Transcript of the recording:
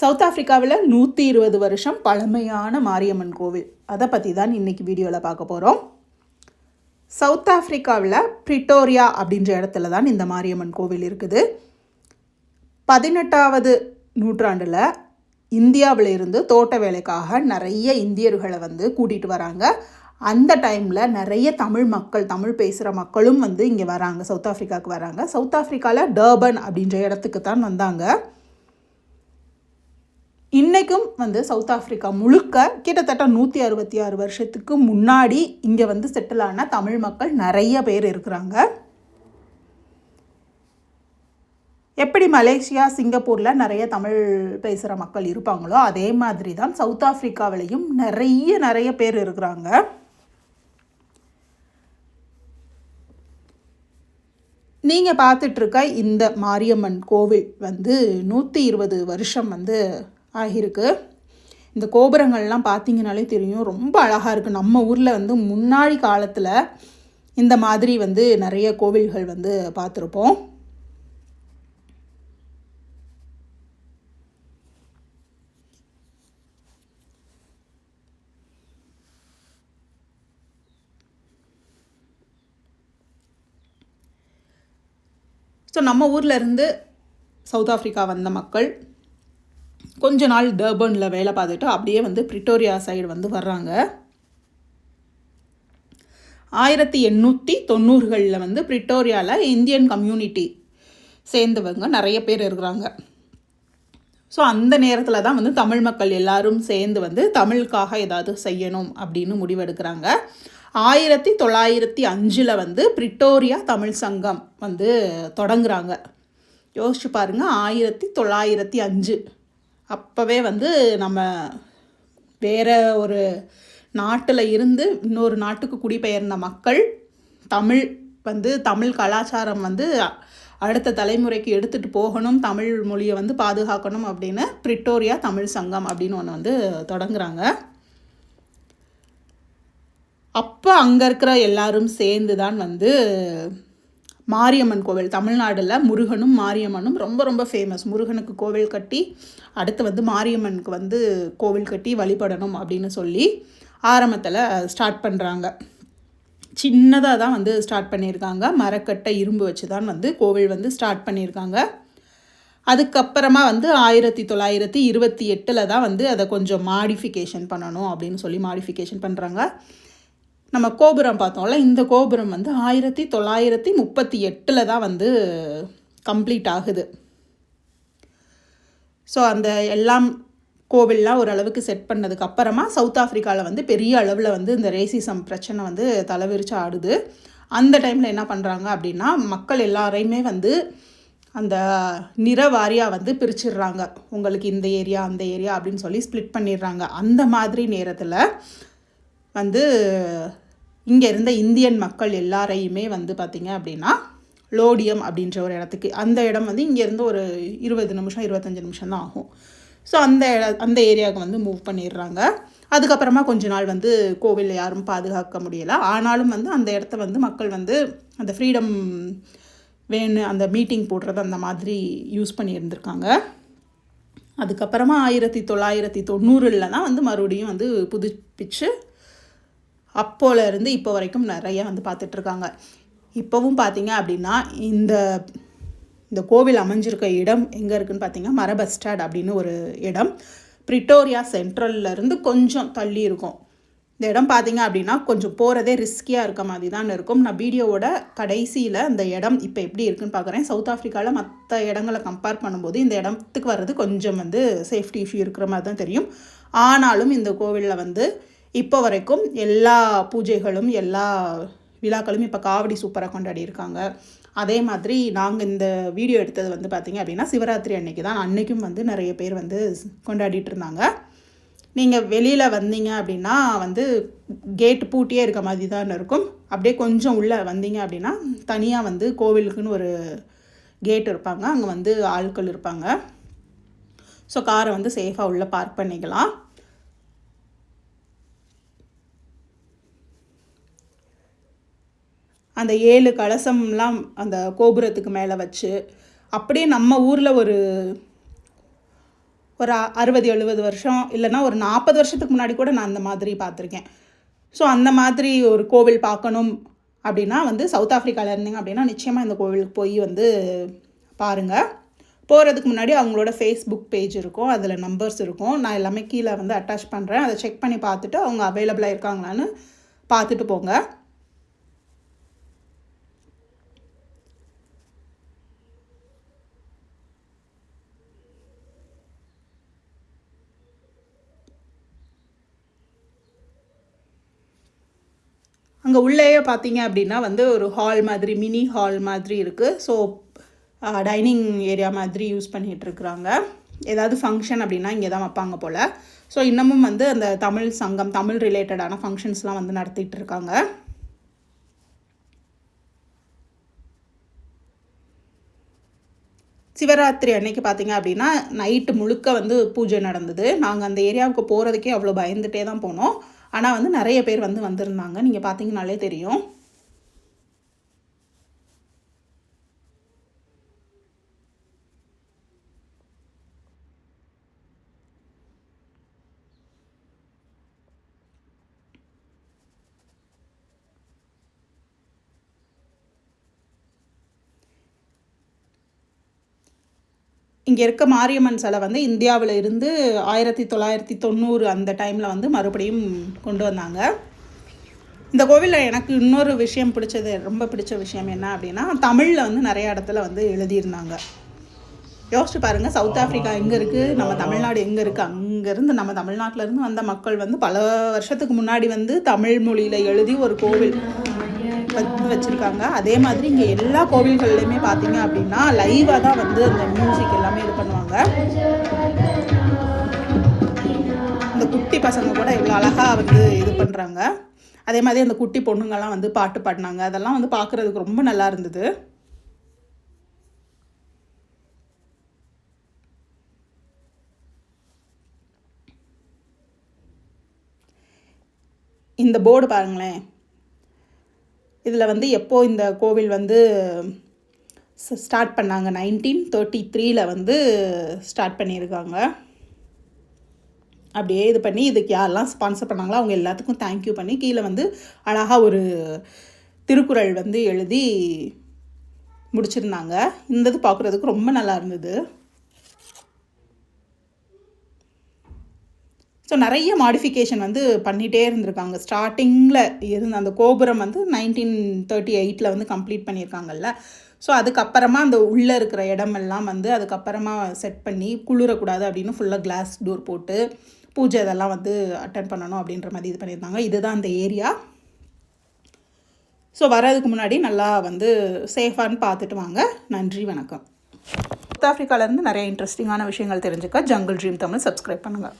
South ஆஃப்ரிக்காவில் நூற்றி இருபது வருஷம் பழமையான மாரியம்மன் கோவில். அதை பற்றி தான் இன்றைக்கி வீடியோவில் பார்க்க போகிறோம் சவுத் ஆஃப்ரிக்காவில் பிரிட்டோரியா அப்படின்ற இடத்துல தான் இந்த மாரியம்மன் கோவில் இருக்குது. பதினெட்டாவது நூற்றாண்டில் இந்தியாவில் இருந்து தோட்ட வேலைக்காக நிறைய இந்தியர்களை வந்து கூட்டிகிட்டு வராங்க. அந்த டைமில் நிறைய தமிழ் மக்கள் தமிழ் பேசுகிற மக்களும் வந்து இங்கே வராங்க. சவுத் ஆஃப்ரிக்காவுக்கு வராங்க. சவுத் ஆஃப்ரிக்காவில் டர்பன் அப்படின்ற இடத்துக்கு தான் வந்தாங்க. இன்றைக்கும் வந்து சவுத் ஆஃப்ரிக்கா முழுக்க கிட்டத்தட்ட நூற்றி அறுபத்தி ஆறு வருஷத்துக்கு முன்னாடி இங்கே வந்து செட்டில் ஆன தமிழ் மக்கள் நிறைய பேர் இருக்கிறாங்க. எப்படி மலேசியா சிங்கப்பூரில் நிறைய தமிழ் பேசுகிற மக்கள் இருப்பாங்களோ அதே மாதிரி தான் சவுத் ஆஃப்ரிக்காவிலையும் நிறைய நிறைய பேர் இருக்கிறாங்க. நீங்கள் பார்த்துட்ருக்க இந்த மாரியம்மன் கோவில் வந்து நூற்றி இருபது வருஷம் வந்து ஆகியிருக்கு. இந்த கோபுரங்கள்லாம் பார்த்தீங்கனாலே தெரியும். ரொம்ப அழகாக இருக்குது நம்ம ஊரில் வந்து முன்னாடி காலத்தில் இந்த மாதிரி வந்து நிறைய கோவில்கள் வந்து பார்த்துருப்போம் ஸோ நம்ம ஊரில் இருந்து சவுத் ஆஃப்ரிக்கா வந்த மக்கள் கொஞ்ச நாள் டர்பனில் வேலை பார்த்துட்டு அப்படியே வந்து பிரிட்டோரியா சைடு வந்து வர்றாங்க. ஆயிரத்தி எண்ணூற்றி தொண்ணூறுகளில் வந்து பிரிட்டோரியாவில் இந்தியன் கம்யூனிட்டி சேர்ந்தவங்க நிறைய பேர் இருக்கிறாங்க. ஸோ அந்த நேரத்தில் தான் வந்து தமிழ் மக்கள் எல்லாரும் சேர்ந்து வந்து தமிழுக்காக ஏதாவது செய்யணும் அப்படின்னு முடிவெடுக்கிறாங்க. ஆயிரத்தி தொள்ளாயிரத்தி அஞ்சில் வந்து பிரிட்டோரியா தமிழ் சங்கம் வந்து தொடங்குறாங்க. யோசிச்சு பாருங்கள் ஆயிரத்தி தொள்ளாயிரத்தி அஞ்சு. அப்போவே வந்து நம்ம வேற ஒரு நாட்டில் இருந்து இன்னொரு நாட்டுக்கு குடிபெயர்ந்த மக்கள் தமிழ் வந்து தமிழ் கலாச்சாரம் வந்து அடுத்த தலைமுறைக்கு எடுத்துகிட்டு போகணும் தமிழ் மொழியை வந்து பாதுகாக்கணும் அப்படின்னு பிரிட்டோரியா தமிழ் சங்கம் அப்படின்னு ஒன்று வந்து தொடங்குறாங்க. அப்போ அங்கே இருக்கிற எல்லாரும் சேர்ந்து தான் வந்து மாரியம்மன் கோவில். தமிழ்நாடில் முருகனும் மாரியம்மனும் ரொம்ப ரொம்ப ஃபேமஸ் முருகனுக்கு கோவில் கட்டி அடுத்து வந்து மாரியம்மனுக்கு வந்து கோவில் கட்டி வழிபடணும் அப்படின்னு சொல்லி ஆரம்பத்தில் ஸ்டார்ட் பண்ணுறாங்க சின்னதாக தான் வந்து ஸ்டார்ட் பண்ணியிருக்காங்க. மரக்கட்டை இரும்பு வச்சு தான் வந்து கோவில் வந்து ஸ்டார்ட் பண்ணியிருக்காங்க. அதுக்கப்புறமா வந்து ஆயிரத்தி தொள்ளாயிரத்தி இருபத்தி எட்டில் தான் வந்து அதை கொஞ்சம் மாடிஃபிகேஷன் பண்ணணும் அப்படின்னு சொல்லி மாடிஃபிகேஷன் பண்ணுறாங்க நம்ம கோபுரம் பார்த்தோம்ல இந்த கோபுரம் வந்து ஆயிரத்தி தொள்ளாயிரத்தி முப்பத்தி எட்டில் தான் வந்து கம்ப்ளீட் ஆகுது. ஸோ அந்த எல்லாம் கோவில்லாம் ஓரளவுக்கு செட் பண்ணதுக்கு அப்புறமா சவுத் ஆஃப்ரிக்காவில் வந்து பெரிய அளவில் வந்து இந்த ரேசிசம் பிரச்சனை வந்து தலைவிரிச்சு ஆடுது. அந்த டைமில் என்ன பண்ணுறாங்க அப்படின்னா மக்கள் எல்லாரையுமே வந்து அந்த நிற வாரியாக வந்து பிரிச்சிடுறாங்க. உங்களுக்கு இந்த ஏரியா அந்த ஏரியா அப்படின்னு சொல்லி ஸ்ப்ளிட் பண்ணிடுறாங்க. அந்த மாதிரி நேரத்தில் வந்து இங்கே இருந்த இந்தியன் மக்கள் எல்லாரையுமே வந்து பார்த்திங்க அப்படின்னா லோடியம் அப்படின்ற ஒரு இடத்துக்கு அந்த இடம் வந்து இங்கேருந்து ஒரு இருபது நிமிஷம் இருபத்தஞ்சி நிமிஷம் தான் ஆகும். ஸோ அந்த இட அந்த ஏரியாவுக்கு வந்து மூவ் பண்ணிடுறாங்க. அதுக்கப்புறமா கொஞ்ச நாள் வந்து கோவிலில் யாரும் பாதுகாக்க முடியலை. ஆனாலும் வந்து அந்த இடத்த வந்து மக்கள் வந்து அந்த ஃப்ரீடம் வேணும் அந்த மீட்டிங் போடுறது அந்த மாதிரி யூஸ் பண்ணியிருந்திருக்காங்க. அதுக்கப்புறமா ஆயிரத்தி தொள்ளாயிரத்தி தொண்ணூறில் தான் வந்து மறுபடியும் வந்து புதுப்பிச்சு அப்போலேருந்து இப்போ வரைக்கும் நிறையா வந்து பார்த்துட்ருக்காங்க. இப்போவும் பார்த்தீங்க அப்படின்னா இந்த இந்த கோவில் அமைஞ்சிருக்க இடம் எங்கே இருக்குதுன்னு பார்த்தீங்கன்னா மர அப்படின்னு ஒரு இடம். பிரிட்டோரியா சென்ட்ரல்லேருந்து கொஞ்சம் தள்ளி இருக்கும். இந்த இடம் பார்த்தீங்க அப்படின்னா கொஞ்சம் போகிறதே ரிஸ்கியாக இருக்க மாதிரி தான் இருக்கும். நான் வீடியோவோட கடைசியில் அந்த இடம் இப்போ எப்படி இருக்குன்னு பார்க்குறேன். சவுத் ஆஃப்ரிக்காவில் மற்ற இடங்களை கம்பேர் பண்ணும்போது இந்த இடத்துக்கு வர்றது கொஞ்சம் வந்து சேஃப்டி இஷ்யூ இருக்கிற மாதிரி தான் தெரியும். ஆனாலும் இந்த கோவிலில் வந்து இப்போ வரைக்கும் எல்லா பூஜைகளும் எல்லா விழாக்களும் இப்போ காவடி சூப்பராக கொண்டாடி இருக்காங்க அதே மாதிரி நாங்கள் இந்த வீடியோ எடுத்தது வந்து பார்த்திங்க அப்படின்னா சிவராத்திரி அன்னைக்கு தான். அன்றைக்கும் வந்து நிறைய பேர் வந்து கொண்டாடிட்டு இருந்தாங்க நீங்கள் வெளியில் வந்தீங்க அப்படின்னா வந்து கேட் பூட்டியே இருக்க மாதிரி தான் இருக்கும். அப்படியே கொஞ்சம் உள்ளே வந்தீங்க அப்படின்னா தனியாக வந்து கோவிலுக்குன்னு ஒரு கேட் இருப்பாங்க. அங்கே வந்து ஆட்கள் இருப்பாங்க. ஸோ காரை வந்து சேஃபாக உள்ளே பார்க் பண்ணிக்கலாம். அந்த ஏழு கலசம்லாம் அந்த கோபுரத்துக்கு மேலே வச்சு அப்படியே நம்ம ஊரில் ஒரு ஒரு அறுபது எழுபது வருஷம் இல்லைன்னா ஒரு நாற்பது வருஷத்துக்கு முன்னாடி கூட நான் அந்த மாதிரி பார்த்துருக்கேன். ஸோ அந்த மாதிரி ஒரு கோவில் பார்க்கணும் அப்படின்னா வந்து சவுத் ஆஃப்ரிக்காவில் இருந்தீங்க அப்படின்னா நிச்சயமாக இந்த கோவிலுக்கு போய் வந்து பாருங்கள் போகிறதுக்கு முன்னாடி அவங்களோட ஃபேஸ்புக் பேஜ் இருக்கும் அதில் நம்பர்ஸ் இருக்கும். நான் எல்லாமே கீழே வந்து அட்டாச் பண்ணுறேன் அதை செக் பண்ணி பார்த்துட்டு அவங்க அவைலபிளாக இருக்காங்களான்னு பார்த்துட்டு போங்க. அங்கே உள்ளேயே பார்த்தீங்க அப்படின்னா வந்து ஒரு ஹால் மாதிரி மினி ஹால் மாதிரி இருக்குது ஸோ டைனிங் ஏரியா மாதிரி யூஸ் பண்ணிகிட்டு இருக்கிறாங்க. ஏதாவது ஃபங்க்ஷன் அப்படின்னா இங்கே தான் வைப்பாங்க போல். ஸோ இன்னமும் வந்து அந்த தமிழ் சங்கம் தமிழ் ரிலேட்டடான ஃபங்க்ஷன்ஸ்லாம் வந்து நடத்திட்டு இருக்காங்க. சிவராத்திரி அன்னைக்கு பார்த்தீங்க அப்படின்னா நைட்டு முழுக்க வந்து பூஜை நடந்தது. நாங்கள் அந்த ஏரியாவுக்கு போகிறதுக்கே அவ்வளோ பயந்துகிட்டே தான் போனோம். ஆனால் வந்து நிறைய பேர் வந்து வந்திருந்தாங்க. நீங்கள் பார்த்தீங்கனாலே தெரியும். இங்கே இருக்க மாரியம்மன் சிலை வந்து இந்தியாவில் இருந்து ஆயிரத்தி தொள்ளாயிரத்தி தொண்ணூறு அந்த டைமில் வந்து மறுபடியும் கொண்டு வந்தாங்க. இந்த கோவிலில் எனக்கு இன்னொரு விஷயம் பிடிச்சது ரொம்ப பிடிச்ச விஷயம் என்ன அப்படின்னா தமிழில் வந்து நிறைய இடத்துல வந்து எழுதியிருந்தாங்க. யோசிச்சு பாருங்கள் சவுத் ஆஃப்ரிக்கா எங்கே இருக்குது நம்ம தமிழ்நாடு எங்கே இருக்குது அங்கேருந்து நம்ம தமிழ்நாட்டிலேருந்து வந்த மக்கள் வந்து பல வருஷத்துக்கு முன்னாடி வந்து தமிழ் மொழியில் எழுதி ஒரு கோவில். வந்து வச்சுருக்காங்க. அதே மாதிரி இங்கே எல்லா கோவில்கள்லையுமே பார்த்தீங்க அப்படின்னா லைவாக தான் வந்து அந்த மியூசிக் எல்லாமே இது பண்ணுவாங்க. இந்த குட்டி பசங்க கூட இவ்வளோ அழகாக வந்து இது பண்ணுறாங்க அதே மாதிரி அந்த குட்டி பொண்ணுங்கள்லாம் வந்து பாட்டு பாடினாங்க. அதெல்லாம் வந்து பார்க்குறதுக்கு ரொம்ப நல்லா இருந்தது. இந்த போர்டு பாருங்களேன். இதில் வந்து எப்போ இந்த கோவில் வந்து ஸ்டார்ட் பண்ணாங்க? நைன்டீன் தேர்ட்டி த்ரீல வந்து ஸ்டார்ட் பண்ணியிருக்காங்க. அப்படியே இது பண்ணி இதுக்கு யாரெல்லாம் ஸ்பான்சர் பண்ணாங்களோ அவங்க எல்லாத்துக்கும் தேங்க்யூ பண்ணி கீழே வந்து அழகாக ஒரு திருக்குறள் வந்து எழுதி முடிச்சிருந்தாங்க. இந்த இது பார்க்குறதுக்கு ரொம்ப நல்லா இருந்தது. ஸோ நிறைய மாடிஃபிகேஷன் வந்து பண்ணிகிட்டே இருந்திருக்காங்க. ஸ்டார்டிங்கில் இருந்த அந்த கோபுரம் வந்து நைன்டீன் தேர்ட்டி எயிட்டில் வந்து கம்ப்ளீட் பண்ணியிருக்காங்கல்ல. ஸோ அதுக்கப்புறமா அந்த உள்ளே இருக்கிற இடமெல்லாம் வந்து அதுக்கப்புறமா செட் பண்ணி குளிரக்கூடாது அப்படின்னு ஃபுல்லாக கிளாஸ் டோர் போட்டு பூஜை இதெல்லாம் வந்து அட்டன் பண்ணணும் அப்படின்ற மாதிரி இது பண்ணியிருந்தாங்க. இதுதான் அந்த ஏரியா ஸோ வர்றதுக்கு முன்னாடி நல்லா வந்து சேஃபான்னு பார்த்துட்டு வாங்க. நன்றி வணக்கம். சவுத் ஆஃப்ரிக்காவிலேருந்து நிறைய இன்ட்ரெஸ்டிங்கான விஷயங்கள் தெரிஞ்சுக்க ஜங்கிள் ட்ரீம் தமிழ் சப்ஸ்கிரைப் பண்ணுங்கள்